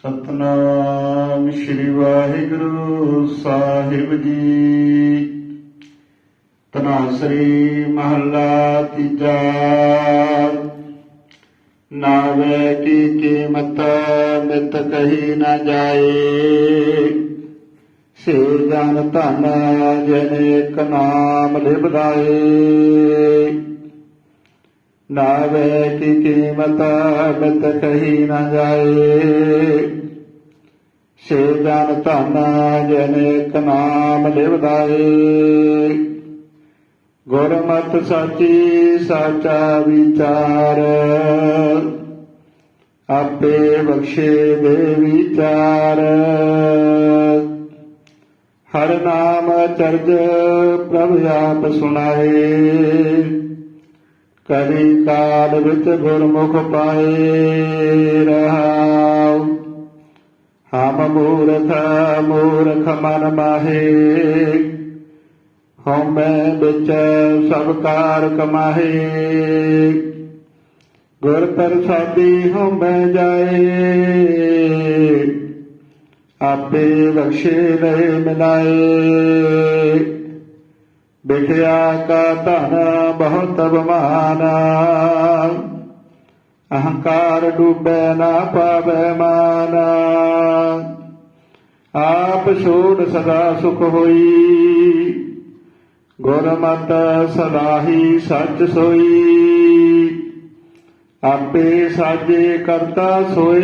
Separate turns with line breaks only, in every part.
ਸਤਨਾਮ ਸ੍ਰੀ ਵਾਹਿਗੁਰੂ ਸਾਹਿਬ ਜੀ। ਤਨਾਸਰੀ ਮਹੱਲਾ ਤੀਜਾ। ਨਾਵੇ ਕੀ ਕੀਮਤ ਮਿਤ ਕਹੀ ਨਾ ਜਾਏ। ਸੇ ਜਨ ਧਨ ਜਨੇਕ ਨਾਮ ਲਿਬਦਾਏ। ਨਾਵੇ ਕੀ ਕੀਮਤ ਮਿਤ ਕਹੀ ਨਾ ਜਾਏ। ਸੇ ਜਨ ਧਨ ਜਨੇਕ ਨਾਮ ਲਿਵਦਾਏ। ਗੁਰਮਤਿ ਸਾਚੀ ਸਾਚਾ ਵਿਚਾਰ। ਆਪੇ ਬਖਸ਼ੇ ਦੇ ਵਿਚਾਰ। ਹਰ ਨਾਮ ਚਰਜ ਪ੍ਰਭ ਆਪ ਸੁਣਾਏ। ਕਦੀ ਕਾਲ ਵਿੱਚ ਗੁਰਮੁਖ ਪਾਏ ਰਹਾਉ। ਹਮ ਮੂਰਖ ਮੂਰਖ ਮਨ ਮਾਹੇ। ਹਉਮੈ ਵਿੱਚ ਸਭ ਕਾਰ ਕਮਾਹੇ ਗੁਰ ਪ੍ਰਸਾਦੀ ਹਉਮੈ ਜਾਏ। ਆਪੇ ਬਖਸ਼ੇ ਰਹੇ ਮਿਲਾਏ ਬਿਖਿਆ ਕਾ ਧਨ ਬਹੁਤ ਬਮਾਨਾ ਅਹੰਕਾਰ ਡੂਬੈ ਨਾ ਪਾਵੈ ਮਾਨ। ਆਪ ਛੋੜ ਸਦਾ ਸੁਖ ਹੋਈ। ਗੁਰਮਤ ਸਦਾਹੀ ਸੱਚ ਸੋਈ। ਆਪੇ ਸਾਜੇ ਕਰਤਾ ਸੋਏ।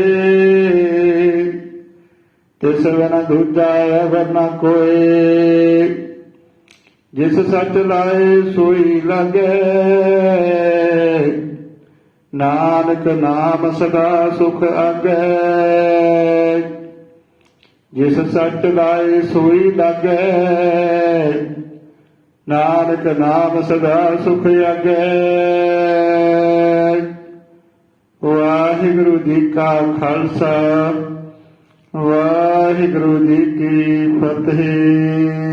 ਤਿਸ ਬਿਨ ਦੂਜਾ ਅਵਰ ਨ ਕੋਏ। ਜਿਸ ਸੱਚ ਲਾਏ ਸੋਈ ਲਾਗੇ, ਨਾਨਕ ਨਾਮ ਸਦਾ ਸੁਖ ਆਗੇ। ਜਿਸ ਸੱਚ ਲਾਏ ਸੋਈ ਲਾਗੇ, ਨਾਨਕ ਨਾਮ ਸਦਾ ਸੁਖ ਆਗੇ। ਵਾਹਿਗੁਰੂ ਜੀ ਕਾ ਖਾਲਸਾ, ਵਾਹਿਗੁਰੂ ਜੀ ਕੀ ਫਤਿਹ।